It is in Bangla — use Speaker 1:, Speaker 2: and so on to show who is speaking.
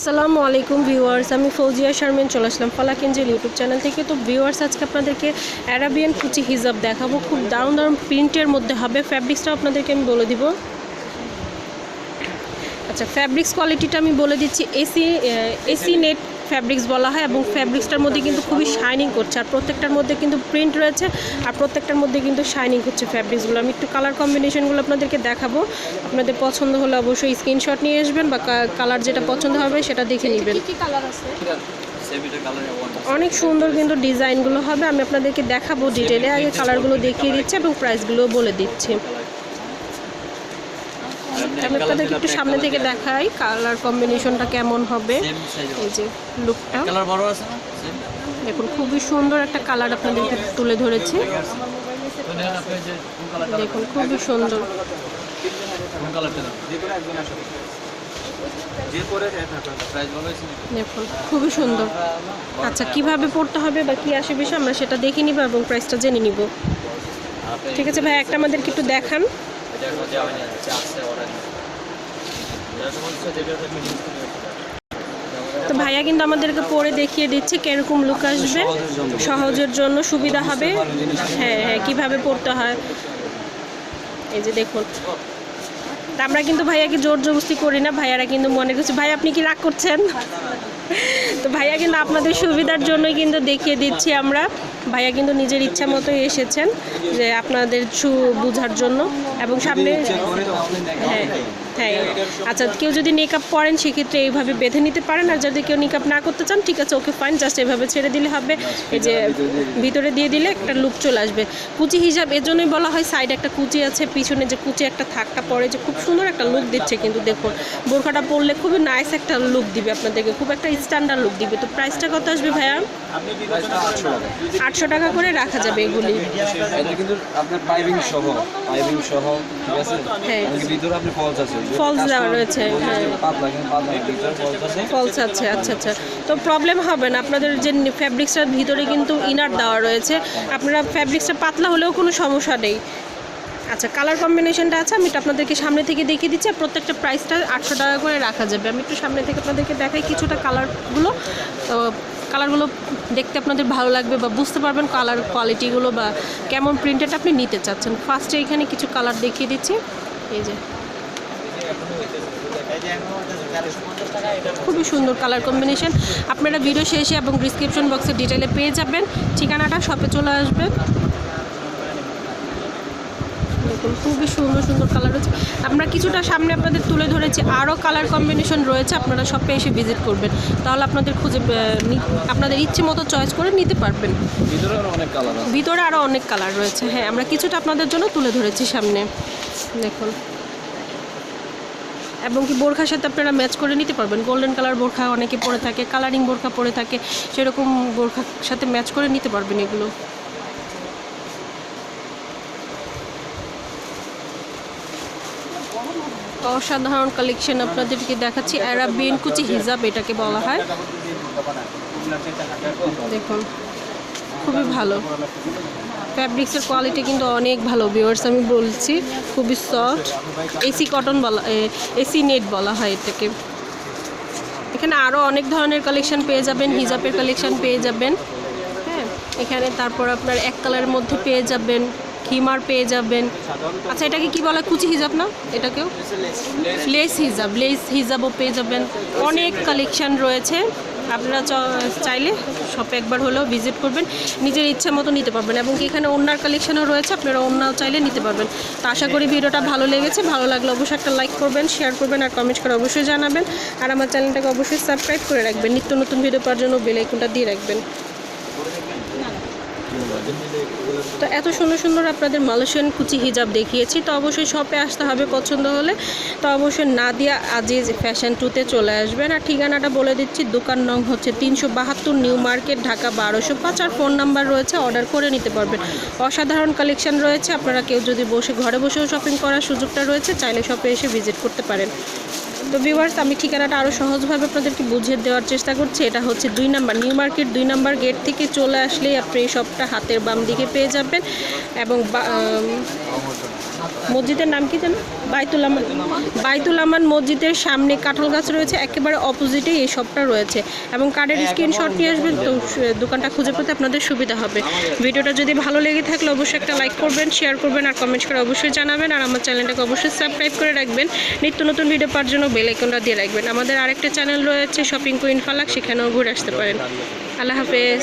Speaker 1: আসসালামু আলাইকুম ভিউয়ার্স, আমি ফৌজিয়া শারমিন চলে আসলাম ফালাকেঞ্জেল ইউটিউব চ্যানেল থেকে। তো ভিউয়ার্স, আজকে আপনাদেরকে অ্যারাবিয়ান কুচি হিজাব দেখাবো। খুব দারুণ দারুণ প্রিন্টের মধ্যে হবে। ফ্যাব্রিক্সটাও আপনাদেরকে আমি বলে দিব। আচ্ছা ফ্যাব্রিক্স কোয়ালিটিটা আমি বলে দিচ্ছি। এসি এসি নেট ফ্যাব্রিক্স বলা হয় এবং ফ্যাব্রিক্সটার মধ্যে কিন্তু খুবই শাইনিং করছে। আর প্রত্যেকটার মধ্যে কিন্তু প্রিন্ট রয়েছে আর প্রত্যেকটার মধ্যে কিন্তু শাইনিং হচ্ছে ফ্যাব্রিক্সগুলো আমি একটু কালার কম্বিনেশনগুলো আপনাদেরকে দেখাবো। আপনাদের পছন্দ হলে অবশ্যই স্ক্রিনশট নিয়ে আসবেন বা কালার যেটা পছন্দ হবে সেটা দেখে নেবেন।
Speaker 2: কি কালার আছে?
Speaker 3: সেভিটা কালারে ওয়ান
Speaker 1: অনেক সুন্দর কিন্তু ডিজাইনগুলো হবে। আমি আপনাদেরকে দেখাবো ডিটেলে আগে কালারগুলো দেখিয়ে দিচ্ছি এবং প্রাইসগুলোও বলে দিচ্ছি। আমি আপনাদেরকে একটু সামনে থেকে দেখাই কালার কম্বিনেশনটা কেমন হবে। এই যে লুকটা
Speaker 3: কালার বড় আছে না?
Speaker 1: দেখুন খুবই সুন্দর একটা কালার আপনাদেরকে তুলে ধরেছি। দেখুন খুবই সুন্দর। দেখুন খুবই সুন্দর। আচ্ছা কীভাবে পড়তে হবে বা কি আসে বিষয় আমরা সেটা দেখে নিব এবং প্রাইসটা জেনে নিব। ঠিক আছে ভাই একটা আমাদেরকে একটু দেখান।
Speaker 3: এটা এখন আসছে অর্ডার
Speaker 1: তো ভাইয়া কিন্তু আমাদেরকে পরে দেখিয়ে দিচ্ছে কীরকম লুক আসবে। সহজের জন্য সুবিধা হবে। হ্যাঁ হ্যাঁ কীভাবে পড়তে হয়। এই যে দেখুন। তা আমরা কিন্তু ভাইয়াকে জোর জবস্তি করি না ভাইয়ারা কিন্তু মনে করছে ভাই আপনি কি রাগ করছেন? তো ভাইয়া কিন্তু আপনাদের সুবিধার জন্যই কিন্তু দেখিয়ে দিচ্ছি আমরা। ভাইয়া কিন্তু নিজের ইচ্ছা মতোই এসেছেন যে আপনাদের সু বোঝার জন্য এবং সামনে হ্যাঁ হ্যাঁ। আচ্ছা কেউ যদি মেকআপ পরেন সেক্ষেত্রে এইভাবে বেঁধে নিতে পারেন আর যদি কেউ মেকআপ না করতে চান, ঠিক আছে ওকে ফাইন জাস্ট এভাবে ছেড়ে দিলে হবে। এই যে ভিতরে দিয়ে দিলে একটা লুক চলে আসবে। কুচি হিসাব এর জন্যই বলা হয় সাইডে একটা কুচি আছে, পিছনে যে কুচি একটা থাকটা পরে যে খুব সুন্দর একটা লুক দিচ্ছে কিন্তু দেখুন। বোরখাটা পরলে খুবই নাইস একটা লুক দিবে আপনাদেরকে, খুব একটা স্ট্যান্ডার্ড লুক দিবে। তো প্রাইসটা কত আসবে ভাইয়া? আটশো টাকা করে রাখা যাবে এগুলি।
Speaker 4: কিন্তু আপনার পাইপিং সহ পাইপিং সহ ঠিক আছে?
Speaker 1: হ্যাঁ।
Speaker 4: ভিতরে আপনি ফলস আছে।
Speaker 1: Falls দেওয়া রয়েছে, হ্যাঁ।
Speaker 4: পাতলা কিন্তু পাতলা ভিতরে ফলস আছে।
Speaker 1: ফলস আছে আচ্ছা আচ্ছা। তো প্রবলেম হবে না আপনাদের যে ফ্যাব্রিক্সটার ভিতরে কিন্তু ইনার দেওয়া রয়েছে। আপনারা ফ্যাব্রিক্সটা পাতলা হলেও কোনো সমস্যা নেই। আচ্ছা কালার কম্বিনেশনটা আছে, আমি এটা আপনাদেরকে সামনে থেকে দেখিয়ে দিচ্ছি প্রত্যেকটা প্রাইসটা আটশো টাকা করে রাখা যাবে। আমি একটু সামনে থেকে আপনাদেরকে দেখাই কিছুটা কালারগুলো তো কালারগুলো দেখতে আপনাদের ভালো লাগবে বা বুঝতে পারবেন কালার কোয়ালিটিগুলো বা কেমন প্রিন্টেড আপনি নিতে চাচ্ছেন। ফার্স্টে এখানে কিছু কালার দেখিয়ে দিচ্ছি। এই যে। খুবই সুন্দর কালার কম্বিনেশন আপনারা ভিডিও শেষে এবং ডিসক্রিপশন বক্সে ডিটেলে পেয়ে যাবেন। ঠিকানাটা শপে চলে আসবেন। দেখুন খুবই সুন্দর সুন্দর কালার রয়েছে। আমরা কিছুটা সামনে আপনাদের তুলে ধরেছি আরও কালার কম্বিনেশন রয়েছে আপনারা শপে এসে ভিজিট করবেন। তাহলে আপনাদের খুঁজে আপনাদের ইচ্ছে মতো চয়েস করে নিতে পারবেন।
Speaker 4: ভিতরে
Speaker 1: আরও অনেক কালার রয়েছে হ্যাঁ আমরা কিছুটা আপনাদের জন্য তুলে ধরেছি সামনে। দেখুন। এবং কি বোরখার সাথে আপনারা ম্যাচ করে নিতে পারবেন। গোল্ডেন কালার বোরখা অনেকে পরে থাকে কালারিং বোরখা পরে থাকে সেরকম বোরখার সাথে ম্যাচ করে নিতে পারবেন এগুলো। অসাধারণ কালেকশন আপনাদেরকে দেখাচ্ছি। অ্যারাবিয়ান কুচি হিজাব এটাকে বলা হয়। দেখুন, খুবই ভালো। ফ্যাব্রিক্সের কোয়ালিটি কিন্তু অনেক ভালো ভিউয়ার্স আমি বলছি, খুবই সফট এসি কটন বলা এসি নেট বলা হয় এটাকে। এখানে আরও অনেক ধরনের কালেকশন পেয়ে যাবেন, হিজাবের কালেকশন পেয়ে যাবেন। হ্যাঁ এখানে তারপর আপনার এক কালারের মধ্যে পেয়ে যাবেন। হিমার পেয়ে যাবেন। আচ্ছা এটাকে কি বলা? কুচি হিজাব না? এটাকেও? লেস হিজাব, লেস হিজাবও পেয়ে যাবেন। অনেক কালেকশন রয়েছে। আপনারা চাইলে শপে একবার হলেও ভিজিট করবেন। নিজের ইচ্ছে মতো নিতে পারবেন এবং কি এখানে অন্যার কালেকশনও রয়েছে, আপনারা অন্যাও চাইলে নিতে পারবেন। তো আশা করি ভিডিওটা ভালো লেগেছে। ভালো লাগলে অবশ্যই একটা লাইক করবেন শেয়ার করবেন আর কমেন্ট করে অবশ্যই জানাবেন। আর আমার চ্যানেলটাকে অবশ্যই সাবস্ক্রাইব করে রাখবেন। নিত্য নতুন ভিডিও পাওয়ার জন্য বেল আইকনটা দিয়ে রাখবেন। তো এত সুন্দর সুন্দর আপনাদের মালয়েশিয়ান কুচি হিজাব দেখিয়েছি, তো অবশ্যই শপে আসতে হবে পছন্দ হলে। তো অবশ্যই নাদিয়া আজিজ ফ্যাশন টুতে চলে আসবেন। আর ঠিকানাটা বলে দিচ্ছি, দোকান নং হচ্ছে তিনশো বাহাত্তর নিউ মার্কেট, ঢাকা বারোশো পাঁচ। আর ফোন নাম্বার রয়েছে অর্ডার করে নিতে পারবেন। অসাধারণ কালেকশন রয়েছে, আপনারা কেউ যদি বসে ঘরে বসেও শপিং করার সুযোগটা রয়েছে, চাইলে শপে এসে ভিজিট করতে পারেন। তো ভিউয়ার্স আমি ঠিকানাটা আরও সহজভাবে আপনাদেরকে বুঝিয়ে দেওয়ার চেষ্টা করছি। এটা হচ্ছে দুই নাম্বার, নিউ মার্কেট, দুই নাম্বার গেট থেকে চলে আসলেই আপনি এই শপটা হাতের বাম দিকে পেয়ে যাবেন এবং মসজিদের নাম কি জানো বাইতুল আমান। বাইতুল আমান মসজিদের সামনে কাঁঠাল গাছ রয়েছে, একেবারে অপোজিটে এই শপটা রয়েছে। এবং কার্ডের স্ক্রিনশট নিয়ে আসবেন, তো দোকানটা খুঁজে পেতে আপনাদের সুবিধা হবে। ভিডিওটা যদি ভালো লেগে থাকলে অবশ্যই একটা লাইক করবেন শেয়ার করবেন, আর কমেন্ট করে অবশ্যই জানাবেন। আর আমার চ্যানেলটাকে অবশ্যই সাবস্ক্রাইব করে রাখবেন। নিত্য নতুন ভিডিও পাওয়ার জন্য বেল আইকনটা দিয়ে রাখবেন। আমাদের আরেকটা চ্যানেল রয়েছে শপিং কুইন ফালাক সেখানেও ঘুরে আসতে পারেন। আল্লাহ হাফেজ।